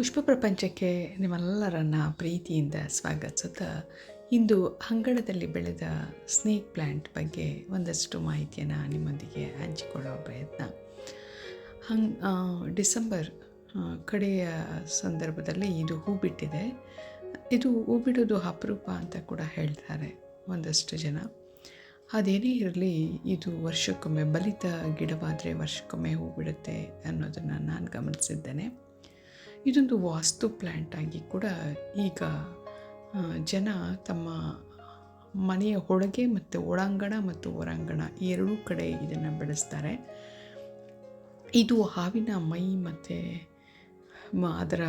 ಪುಷ್ಪ ಪ್ರಪಂಚಕ್ಕೆ ನಿಮ್ಮೆಲ್ಲರನ್ನ ಪ್ರೀತಿಯಿಂದ ಸ್ವಾಗತಿಸುತ್ತಾ ಇಂದು ಅಂಗಳದಲ್ಲಿ ಬೆಳೆದ ಸ್ನೇಕ್ ಪ್ಲ್ಯಾಂಟ್ ಬಗ್ಗೆ ಒಂದಷ್ಟು ಮಾಹಿತಿಯನ್ನು ನಿಮ್ಮೊಂದಿಗೆ ಹಂಚಿಕೊಳ್ಳೋ ಪ್ರಯತ್ನ. ಹಂಗ್ ಡಿಸೆಂಬರ್ ಕಡೆಯ ಸಂದರ್ಭದಲ್ಲಿ ಇದು ಹೂ ಬಿಟ್ಟಿದೆ ಇದು ಹೂ ಬಿಡೋದು ಅಪರೂಪ ಅಂತ ಕೂಡ ಹೇಳ್ತಾರೆ ಒಂದಷ್ಟು ಜನ. ಅದೇನೇ ಇರಲಿ, ಇದು ವರ್ಷಕ್ಕೊಮ್ಮೆ ಬಲಿತ ಗಿಡವಾದರೆ ವರ್ಷಕ್ಕೊಮ್ಮೆ ಹೂ ಬಿಡುತ್ತೆ ಅನ್ನೋದನ್ನು ನಾನು ಗಮನಿಸಿದ್ದೇನೆ. ಇದೊಂದು ವಾಸ್ತು ಪ್ಲ್ಯಾಂಟ್ ಆಗಿ ಕೂಡ ಈಗ ಜನ ತಮ್ಮ ಮನೆಯ ಹೊಳಗೆ ಮತ್ತು ಒಳಾಂಗಣ ಮತ್ತು ಹೊರಾಂಗಣ ಎರಡೂ ಕಡೆ ಇದನ್ನು ಬೆಳೆಸ್ತಾರೆ. ಇದು ಹಾವಿನ ಮೈ ಮತ್ತು ಅದರ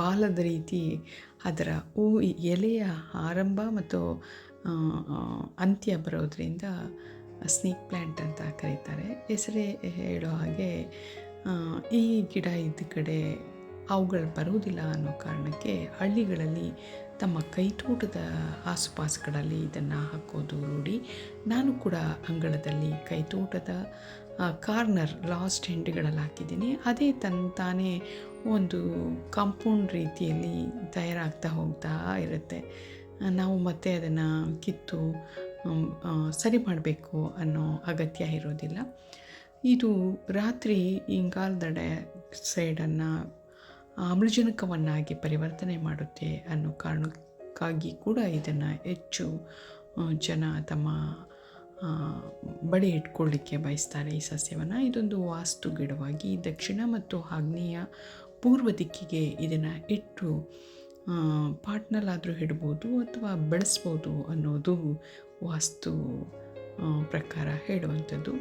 ಬಾಲದ ರೀತಿ, ಅದರ ಹೂ ಎಲೆಯ ಆರಂಭ ಮತ್ತು ಅಂತ್ಯ ಬರೋದ್ರಿಂದ ಸ್ನೇಕ್ ಪ್ಲ್ಯಾಂಟ್ ಅಂತ ಕರೀತಾರೆ. ಹೆಸರೇ ಹೇಳೋ ಹಾಗೆ ಈ ಗಿಡ ಇದ್ದ ಕಡೆ ಅವುಗಳು ಬರುವುದಿಲ್ಲ ಅನ್ನೋ ಕಾರಣಕ್ಕೆ ಹಳ್ಳಿಗಳಲ್ಲಿ ತಮ್ಮ ಕೈತೋಟದ ಆಸುಪಾಸುಗಳಲ್ಲಿ ಇದನ್ನು ಹಾಕೋದು ರೂಢಿ ನಾನು ಕೂಡ ಅಂಗಳದಲ್ಲಿ ಕೈತೋಟದ ಕಾರ್ನರ್ ಲಾಸ್ಟ್ ಹೆಂಡ್ಗಳಲ್ಲಿ ಹಾಕಿದ್ದೀನಿ. ಅದೇ ತನ್ನ ತಾನೇ ಒಂದು ಕಾಂಪೌಂಡ್ ರೀತಿಯಲ್ಲಿ ತಯಾರಾಗ್ತಾ ಹೋಗ್ತಾ ಇರುತ್ತೆ. ನಾವು ಮತ್ತೆ ಅದನ್ನು ಕಿತ್ತು ಸರಿ ಮಾಡಬೇಕು ಅನ್ನೋ ಅಗತ್ಯ ಇರೋದಿಲ್ಲ. ಇದು ರಾತ್ರಿ ಇಂಗಾಲದಡೆ ಸೈಡನ್ನು ಆಮ್ಲಜನಕವನ್ನಾಗಿ ಪರಿವರ್ತನೆ ಮಾಡುತ್ತೆ ಅನ್ನೋ ಕಾರಣಕ್ಕಾಗಿ ಕೂಡ ಇದನ್ನು ಹೆಚ್ಚು ಜನ ತಮ್ಮ ಬಡಿ ಇಟ್ಕೊಳ್ಳಿಕ್ಕೆ ಬಯಸ್ತಾರೆ ಈ ಸಸ್ಯವನ್ನು. ಇದೊಂದು ವಾಸ್ತು ಗಿಡವಾಗಿ ದಕ್ಷಿಣ ಮತ್ತು ಆಗ್ನೇಯ ಪೂರ್ವ ದಿಕ್ಕಿಗೆ ಇದನ್ನು ಇಟ್ಟು ಪಾಟ್ನಲ್ಲಾದರೂ ಇಡ್ಬೋದು ಅಥವಾ ಬೆಳೆಸ್ಬೋದು ಅನ್ನೋದು ವಾಸ್ತು ಪ್ರಕಾರ ಹೇಳುವಂಥದ್ದು.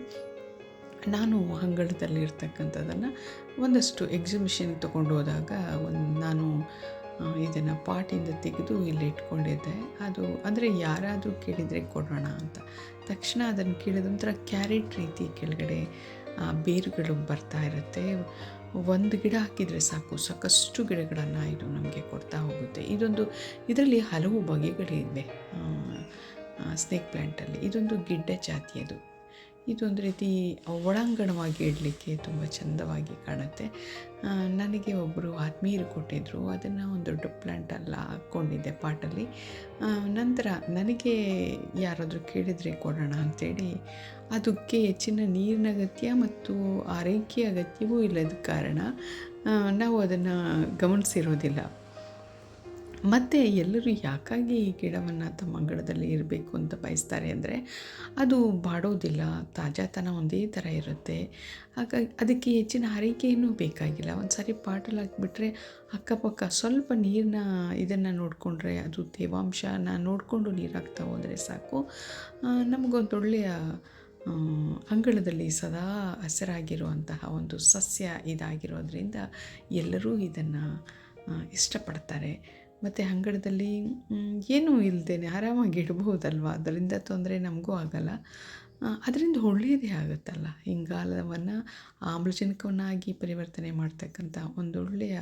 ನಾನು ಅಂಗಳದಲ್ಲಿರ್ತಕ್ಕಂಥದ್ದನ್ನು ಒಂದಷ್ಟು ಎಕ್ಸಿಬಿಷನ್ ತೊಗೊಂಡು ಹೋದಾಗ ಒಂದು ನಾನು ಇದನ್ನು ಪಾಟಿಂದ ತೆಗೆದು ಇಲ್ಲಿ ಇಟ್ಕೊಂಡಿದ್ದೆ. ಅದು ಅಂದರೆ ಯಾರಾದರೂ ಕೇಳಿದರೆ ಕೊಡೋಣ ಅಂತ. ತಕ್ಷಣ ಅದನ್ನು ಕೇಳಿದ ನಂತರ ಕ್ಯಾರೆಟ್ ರೀತಿ ಕೆಳಗಡೆ ಬೇರುಗಳು ಬರ್ತಾ ಇರುತ್ತೆ. ಒಂದು ಗಿಡ ಹಾಕಿದರೆ ಸಾಕು, ಸಾಕಷ್ಟು ಗಿಡಗಳನ್ನು ಇದು ನಮಗೆ ಕೊಡ್ತಾ ಹೋಗುತ್ತೆ. ಇದೊಂದು, ಇದರಲ್ಲಿ ಹಲವು ಬಗೆಗಳಿವೆ ಸ್ನೇಕ್ ಪ್ಲ್ಯಾಂಟಲ್ಲಿ ಇದೊಂದು ಗಿಡ್ಡ ಜಾತಿಯದು ಇದೊಂದು ರೀತಿ ಒಳಾಂಗಣವಾಗಿ ಇಡಲಿಕ್ಕೆ ತುಂಬ ಚಂದವಾಗಿ ಕಾಣುತ್ತೆ. ನನಗೆ ಒಬ್ಬರು ಆತ್ಮೀಯರು ಕೊಟ್ಟಿದ್ದರು ಅದನ್ನು ಒಂದು ದೊಡ್ಡ ಪ್ಲ್ಯಾಂಟಲ್ಲ ಹಾಕ್ಕೊಂಡಿದ್ದೆ ಪಾಟಲ್ಲಿ. ನಂತರ ನನಗೆ ಯಾರಾದರೂ ಕೇಳಿದರೆ ಕೊಡೋಣ ಅಂಥೇಳಿ ಅದಕ್ಕೆ ಹೆಚ್ಚಿನ ನೀರಿನ ಅಗತ್ಯ ಮತ್ತು ಆರೈಕೆ ಅಗತ್ಯವೂ ಇಲ್ಲದ ಕಾರಣ ನಾವು ಅದನ್ನು ಗಮನಿಸಿರೋದಿಲ್ಲ. ಮತ್ತು ಎಲ್ಲರೂ ಯಾಕಾಗಿ ಈ ಗಿಡವನ್ನು ತಮ್ಮ ಅಂಗಳದಲ್ಲಿ ಇರಬೇಕು ಅಂತ ಬಯಸ್ತಾರೆ ಅಂದರೆ ಅದು ಬಾಡೋದಿಲ್ಲ, ತಾಜಾತನ ಒಂದೇ ಥರ ಇರುತ್ತೆ. ಹಾಗಾಗಿ ಅದಕ್ಕೆ ಹೆಚ್ಚಿನ ಆರೈಕೆಯೂ ಬೇಕಾಗಿಲ್ಲ. ಒಂದು ಸಾರಿ ಪಾಟಲ್ಲಿ ಹಾಕಿಬಿಟ್ರೆ ಅಕ್ಕಪಕ್ಕ ಸ್ವಲ್ಪ ನೀರನ್ನ ಇದನ್ನು ನೋಡಿಕೊಂಡ್ರೆ ಅದು ತೇವಾಂಶನ ನೋಡಿಕೊಂಡು ನೀರು ಹಾಕ್ತಾ ಹೋದರೆ ಸಾಕು. ನಮಗೊಂದು ನಮಗೊಂದೊಳ್ಳೆಯ ಅಂಗಳದಲ್ಲಿ ಸದಾ ಹಸಿರಾಗಿರುವಂತಹ ಒಂದು ಸಸ್ಯ ಇದಾಗಿರೋದ್ರಿಂದ ಎಲ್ಲರೂ ಇದನ್ನು ಇಷ್ಟಪಡ್ತಾರೆ. ಮತ್ತು ಅಂಗಳದಲ್ಲಿ ಏನೂ ಇಲ್ಲದೇನೆ ಆರಾಮಾಗಿ ಇಡ್ಬೋದಲ್ವ? ಅದರಿಂದ ತೊಂದರೆ ನಮಗೂ ಆಗಲ್ಲ. ಅದರಿಂದ ಒಳ್ಳೆಯದೇ ಆಗುತ್ತಲ್ಲ. ಇಂಗಾಲವನ್ನು ಆಮ್ಲಜನಕವನ್ನಾಗಿ ಪರಿವರ್ತನೆ ಮಾಡ್ತಕ್ಕಂಥ ಒಂದು ಒಳ್ಳೆಯ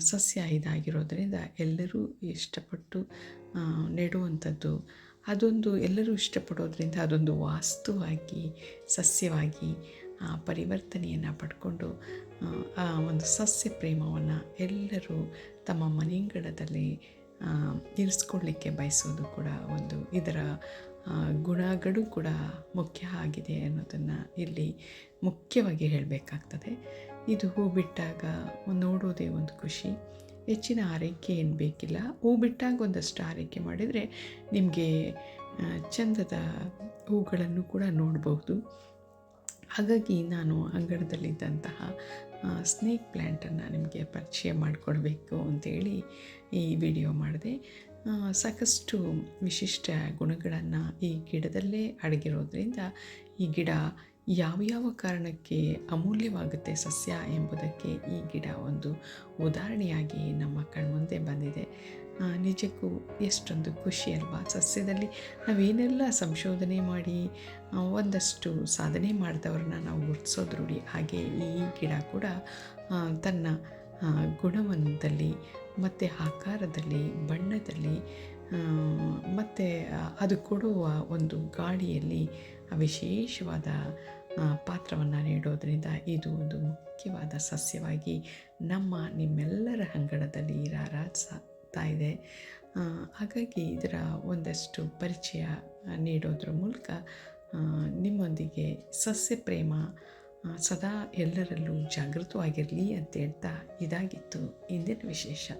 ಸಸ್ಯ ಇದಾಗಿರೋದರಿಂದ ಎಲ್ಲರೂ ಇಷ್ಟಪಟ್ಟು ನೆಡುವಂಥದ್ದು. ಅದೊಂದು ಎಲ್ಲರೂ ಇಷ್ಟಪಡೋದ್ರಿಂದ ಅದೊಂದು ವಾಸ್ತುವಾಗಿ, ಸಸ್ಯವಾಗಿ ಪರಿವರ್ತನೆಯನ್ನು ಪಡ್ಕೊಂಡು ಆ ಒಂದು ಸಸ್ಯ ಪ್ರೇಮವನ್ನು ಎಲ್ಲರೂ ತಮ್ಮ ಮನೆಯಂಗಳದಲ್ಲಿ ಇರಿಸ್ಕೊಳ್ಳಿಕ್ಕೆ ಬಯಸೋದು ಕೂಡ ಒಂದು ಇದರ ಗುಣಗಳು ಕೂಡ ಮುಖ್ಯ ಆಗಿದೆ ಅನ್ನೋದನ್ನು ಇಲ್ಲಿ ಮುಖ್ಯವಾಗಿ ಹೇಳಬೇಕಾಗ್ತದೆ. ಇದು ಹೂ ಬಿಟ್ಟಾಗ ನೋಡೋದೇ ಒಂದು ಖುಷಿ. ಹೆಚ್ಚಿನ ಆರೈಕೆ ಏನು ಬೇಕಿಲ್ಲ. ಹೂ ಬಿಟ್ಟಾಗ ಒಂದಷ್ಟು ಆರೈಕೆ ಮಾಡಿದರೆ ನಿಮಗೆ ಚಂದದ ಹೂಗಳನ್ನು ಕೂಡ ನೋಡಬಹುದು ಹಾಗಾಗಿ ನಾನು ಅಂಗಳದಲ್ಲಿದ್ದಂತಹ ಸ್ನೇಕ್ ಪ್ಲ್ಯಾಂಟನ್ನು ನಿಮಗೆ ಪರಿಚಯ ಮಾಡಿಕೊಡ್ಬೇಕು ಅಂತೇಳಿ ಈ ವಿಡಿಯೋ ಮಾಡಿದೆ. ಸಾಕಷ್ಟು ವಿಶಿಷ್ಟ ಗುಣಗಳನ್ನು ಈ ಗಿಡದಲ್ಲೇ ಅಡಗಿರೋದ್ರಿಂದ ಈ ಗಿಡ ಯಾವ ಯಾವ ಕಾರಣಕ್ಕೆ ಅಮೂಲ್ಯವಾಗುತ್ತೆ ಸಸ್ಯ ಎಂಬುದಕ್ಕೆ ಈ ಗಿಡ ಉದಾಹರಣೆಯಾಗಿ ನಮ್ಮ ಕಣ್ಮುಂದೆ ಬಂದಿದೆ. ನಿಜಕ್ಕೂ ಎಷ್ಟೊಂದು ಖುಷಿ ಅಲ್ವಾ? ಸಸ್ಯದಲ್ಲಿ ನಾವೇನೆಲ್ಲ ಸಂಶೋಧನೆ ಮಾಡಿ ಒಂದಷ್ಟು ಸಾಧನೆ ಮಾಡಿದವ್ರನ್ನ ನಾವು ಗುರುತಿಸೋದು ಹಾಗೆ ಈ ಗಿಡ ಕೂಡ ತನ್ನ ಗುಣವನ್ನದಲ್ಲಿ ಮತ್ತು ಆಕಾರದಲ್ಲಿ, ಬಣ್ಣದಲ್ಲಿ ಮತ್ತು ಅದು ಕೊಡುವ ಒಂದು ಗಾಳಿಯಲ್ಲಿ ವಿಶೇಷವಾದ ಪಾತ್ರವನ್ನು ನೀಡೋದರಿಂದ ಇದು ಒಂದು ಮುಖ್ಯವಾದ ಸಸ್ಯವಾಗಿ ನಮ್ಮ ನಿಮ್ಮೆಲ್ಲರ ಅಂಗಳದಲ್ಲಿ ರಾರಾಜಿಸ್ತಾ ಇದೆ. ಹಾಗಾಗಿ ಇದರ ಒಂದಷ್ಟು ಪರಿಚಯ ನೀಡೋದ್ರ ಮೂಲಕ ನಿಮ್ಮೊಂದಿಗೆ ಸಸ್ಯ ಪ್ರೇಮ ಸದಾ ಎಲ್ಲರಲ್ಲೂ ಜಾಗೃತವಾಗಿರಲಿ ಅಂತ ಹೇಳ್ತಾ ಇದಾಗಿತ್ತು ಇಂದಿನ ವಿಶೇಷ.